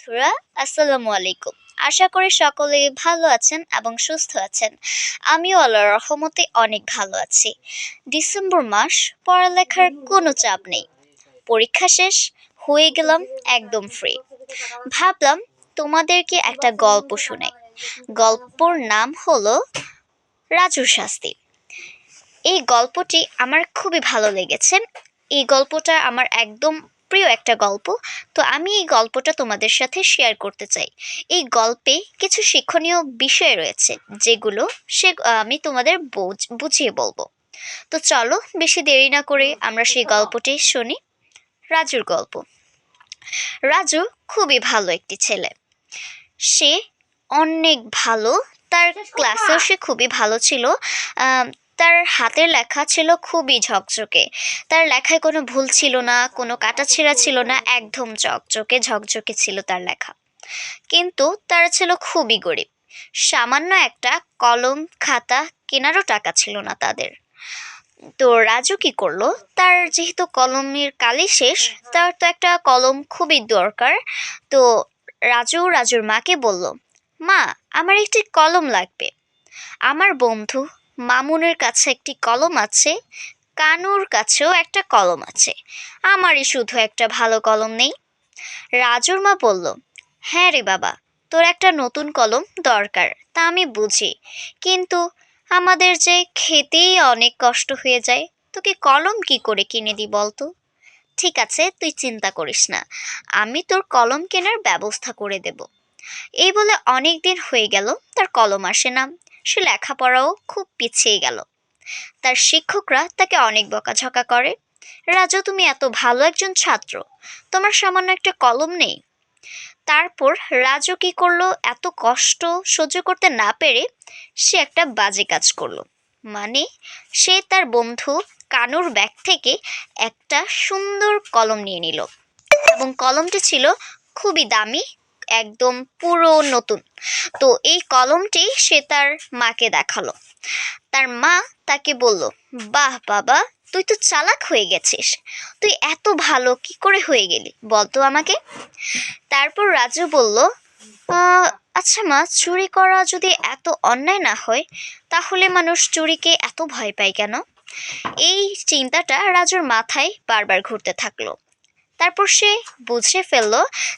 বন্ধুরা, আসসালামু আলাইকুম। আশা করি সকলে ভালো আছেন এবং সুস্থ আছেন। আমিও আল্লাহর রহমতে অনেক ভালো আছি। ডিসেম্বর মাস, পড়ালেখার কোনো চাপ নেই। পরীক্ষা শেষ, হয়ে গেলাম একদম ফ্রি ভাবলাম তোমাদেরকে একটা গল্প শোনাই। গল্পর নাম হলো রাজুর শাস্তি এই গল্পটি আমার খুবই ভালো লেগেছে। এই গল্পটা আমার একদম প্রিয় একটা গল্প তো আমি এই গল্পটা তোমাদের সাথে শেয়ার করতে চাই। এই গল্পে কিছু শিক্ষণীয় বিষয় রয়েছে যেগুলো সে আমি তোমাদের বুঝ- বুঝিয়ে বলব। তো চলো বেশি দেরি না করে আমরা সেই গল্পটি শুনি। রাজুর গল্প। রাজু খুবই ভালো একটি ছেলে। সে অনেক ভালো তার ক্লাসেও সে খুবই ভালো ছিল। তার হাতের লেখা ছিল খুবই ঝকঝকে। তার লেখায় কোনো ভুল ছিল না, কোনো কাটাছেঁড়া ছিল না, একদম চকচকে ঝকঝকে ছিল তার লেখা। কিন্তু তারা ছিল খুবই গরিব। সামান্য একটা কলম, খাতা, কেনারও টাকা ছিল না তাদের। তো রাজু কি করল? তার যেহেতু কলমের কালি শেষ, তার তো একটা কলম খুবই দরকার। তো রাজু রাজুর মাকে বলল, মা, আমার একটি কলম লাগবে। আমার বন্ধু মামুনের কাছে একটি কলম আছে, কানুর কাছেও একটা কলম আছে। আমারই শুধু একটা ভালো কলম নেই। রাজুর মা বলল হ্যাঁ রে বাবা, তোর একটা নতুন কলম দরকার, তা আমি বুঝি। কিন্তু আমাদের যে খেতেই অনেক কষ্ট হয়ে যায়, তোকে কলম কি করে কিনে দিই বলতো? ঠিক আছে, তুই চিন্তা করিস না, আমি তোর কলম কেনার ব্যবস্থা করে দেব। এই বলে অনেক দিন হয়ে গেল, তার কলম আসে না। সে লেখাপড়াও খুব পিছিয়ে গেল। তার শিক্ষকরা তাকে অনেক বকাঝকা করে। রাজু, তুমি এত ভালো একজন ছাত্র, তোমার সামান্য একটা কলম নেই। তারপর রাজু কি করল, এত কষ্ট সহ্য করতে না পেরে সে একটা বাজে কাজ করল। মানে সে তার বন্ধু কানুর ব্যাগ থেকে একটা সুন্দর কলম নিয়ে নিল। এবং কলমটি ছিল খুবই দামি একদম পুরো নতুন। তো এই কলমটি সে তার মাকে দেখাল। তার মা তাকে বলল, বাহ বাবা, তুই তো চালাক হয়ে গেছিস। তুই এত ভালো, কি করে হয়ে গেলি? বল তো আমাকে। তারপর রাজু বলল আচ্ছা মা, চুরি করা যদি এত অন্যায় না হয়, তাহলে মানুষ চুরিকে এত ভয় পায় কেন? এই চিন্তাটা রাজুর মাথায় বারবার ঘুরতে থাকল। তারপর সে বুঝে ফেলল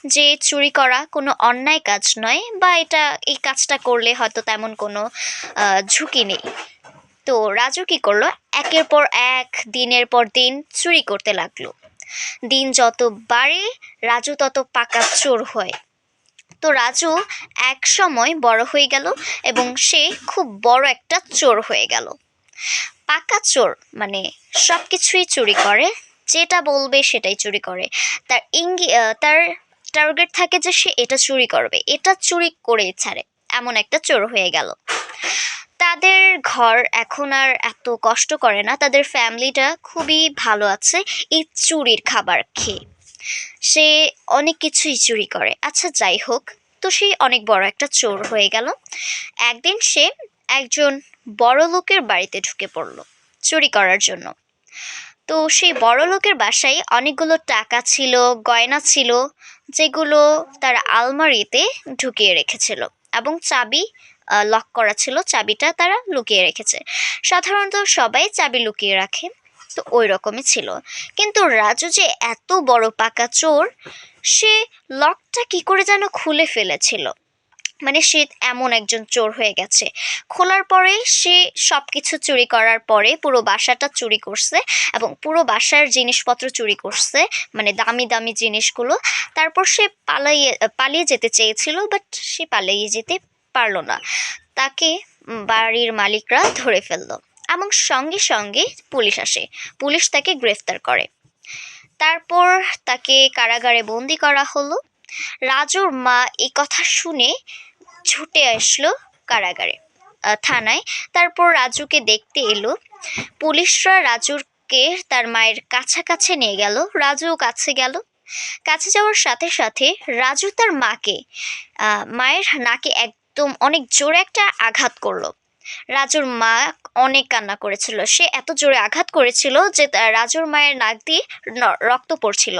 যে চুরি করা কোনো অন্যায় কাজ নয় বা এটা এই কাজটা করলে হয়তো তেমন কোনো ঝুঁকি নেই। তো রাজু কি করল? একের পর এক, দিনের পর দিন চুরি করতে লাগল। দিন যত বাড়ে, রাজু তত পাকা চোর হয়। তো রাজু এক সময় বড় হয়ে গেল এবং সে খুব বড় একটা চোর হয়ে গেল। পাকা চোর মানে সব কিছুই চুরি করে যেটা বলবে সেটাই চুরি করে। তার ইঙ্গি তার টার্গেট থাকে যে সে এটা চুরি করবে, এটা চুরি করেই ছাড়ে, এমন একটা চোর হয়ে গেল। তাদের ঘর এখন আর এত কষ্ট করে না, তাদের ফ্যামিলিটা খুবই ভালো আছে এই চুরির খাবার খেয়ে। সে অনেক কিছুই চুরি করে। আচ্ছা যাই হোক, তো সে অনেক বড় একটা চোর হয়ে গেল। একদিন সে একজন বড় লোকের বাড়িতে ঢুকে পড়ল, চুরি করার জন্য। তো সেই বড় লোকের বাসায় অনেকগুলো টাকা ছিল, গয়না ছিল, যেগুলো তার আলমারিতে ঢুকিয়ে রেখেছিল এবং চাবি লক করা ছিল, চাবিটা তারা লুকিয়ে রেখেছে। সাধারণত সবাই চাবি লুকিয়ে রাখে, তো ওই রকমই ছিল। কিন্তু রাজু যে এত বড় পাকা চোর, সে লকটা কি করে যেন খুলে ফেলেছিল? মানে সে এমন একজন চোর হয়ে গেছে। খোলার পরে সে সব কিছু চুরি করার পরে পুরো বাসাটা চুরি করছে এবং পুরো বাসার জিনিসপত্র চুরি করছে মানে দামি দামি জিনিসগুলো। তারপর সে পালাইয়ে, পালিয়ে যেতে চেয়েছিল বাট সে পালিয়ে যেতে পারল না। তাকে বাড়ির মালিকরা ধরে ফেলল এবং সঙ্গে সঙ্গে পুলিশ আসে। পুলিশ তাকে গ্রেফতার করে। তারপর তাকে কারাগারে বন্দি করা হলো। রাজুর মা এই কথা শুনে ছুটে আসলো কারাগারে থানায়। তারপর রাজুকে দেখতে এলো। পুলিশরা রাজুকে তার মায়ের কাছাকাছি নিয়ে গেল। রাজুও কাছে গেল। কাছে যাওয়ার সাথে সাথে রাজু তার মাকে মায়ের নাকে একদম অনেক জোরে একটা আঘাত করল। রাজুর মা অনেক কান্না করেছিল। সে এত জোরে আঘাত করেছিল যে রাজুর মায়ের নাক দিয়ে রক্ত পড়ছিল।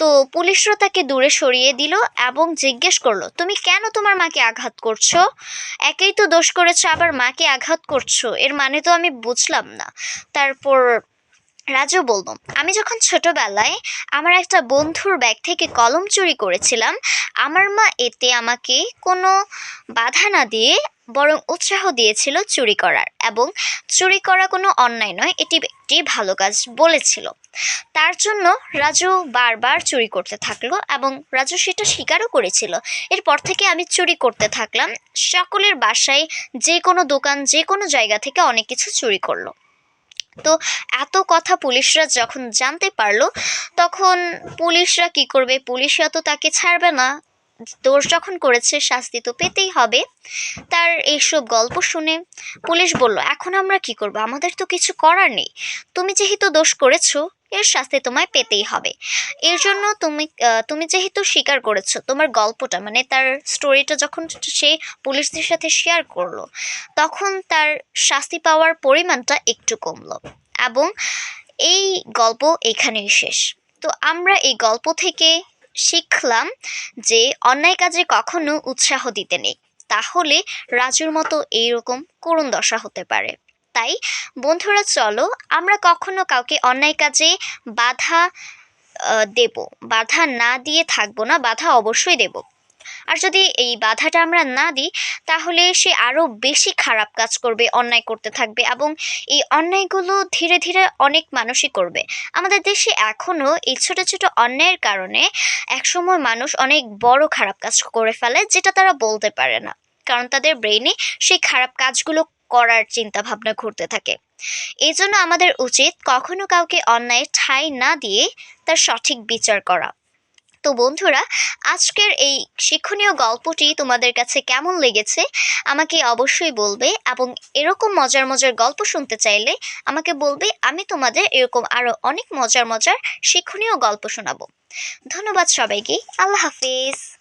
তো পুলিশরা তাকে দূরে সরিয়ে দিল এবং জিজ্ঞেস করল, তুমি কেন তোমার মাকে আঘাত করছ? একেই তো দোষ করেছ, আবার মাকে আঘাত করছ? এর মানে তো আমি বুঝলাম না। তারপর রাজু বলল, আমি যখন ছোটবেলায় আমার একটা বন্ধুর ব্যাগ থেকে কলম চুরি করেছিলাম, আমার মা এতে আমাকে কোনো বাধা না দিয়ে বরং উৎসাহ দিয়েছিল চুরি করার এবং চুরি করা কোনো অন্যায় নয়, এটি একটি ভালো কাজ বলেছিল। তার জন্য রাজু বারবার চুরি করতে থাকল এবং রাজু সেটা স্বীকারও করেছিল। এরপর থেকে আমি চুরি করতে থাকলাম। সকলের বাসায় যে কোনো দোকান, যে কোনো জায়গা থেকে অনেক কিছু চুরি করল। তো এত কথা পুলিশরা যখন জানতে পারল, তখন পুলিশরা কি করবে? পুলিশরা তো তাকে ছাড়বে না। দোষ যখন করেছে, শাস্তি তো পেতেই হবে। তার এইসব গল্প শুনে পুলিশ বলল, এখন আমরা কি করব? আমাদের তো কিছু করার নেই। তুমি যেহেতু দোষ করেছ, এর শাস্তি তোমায় পেতেই হবে। এর জন্য তুমি তুমি যেহেতু স্বীকার করেছ, তোমার গল্পটা মানে তার স্টোরিটা যখন সে পুলিশদের সাথে শেয়ার করল, তখন তার শাস্তি পাওয়ার পরিমাণটা একটু কমলো। এবং এই গল্প এখানেই শেষ। তো আমরা এই গল্প থেকে শিখলাম যে অন্যায় কাজে কখনো উৎসাহ দিতে নেই। তাহলে রাজুর মতো এইরকম করুণ দশা হতে পারে। তাই, বন্ধুরা, চলো আমরা কখনো কাউকে অন্যায় কাজে বাধা দেব। বাধা না দিয়ে থাকব না, বাধা অবশ্যই দেব। আর যদি এই বাধাটা আমরা না দিই, তাহলে সে আরও বেশি খারাপ কাজ করবে, অন্যায় করতে থাকবে এবং এই অন্যায়গুলো ধীরে ধীরে অনেক মানুষই করবে। আমাদের দেশে এখনও এই ছোটো ছোটো অন্যায়ের কারণে একসময় মানুষ অনেক বড় খারাপ কাজ করে ফেলে, যেটা তারা বলতে পারে না। কারণ তাদের ব্রেইনে সেই খারাপ কাজগুলো করার চিন্তা ভাবনা ঘুরতে থাকে। এই জন্য আমাদের উচিত কখনো কাউকে অন্যায় ঠাঁই না দিয়ে তার সঠিক বিচার করা। তো বন্ধুরা, আজকের এই শিক্ষণীয় গল্পটি তোমাদের কাছে কেমন লেগেছে আমাকে অবশ্যই বলবে এবং এরকম মজার মজার গল্প শুনতে চাইলে আমাকে বলবে আমি তোমাদের এরকম আরও অনেক মজার মজার শিক্ষণীয় গল্প শোনাবো। ধন্যবাদ সবাইকে, আল্লাহ হাফিজ।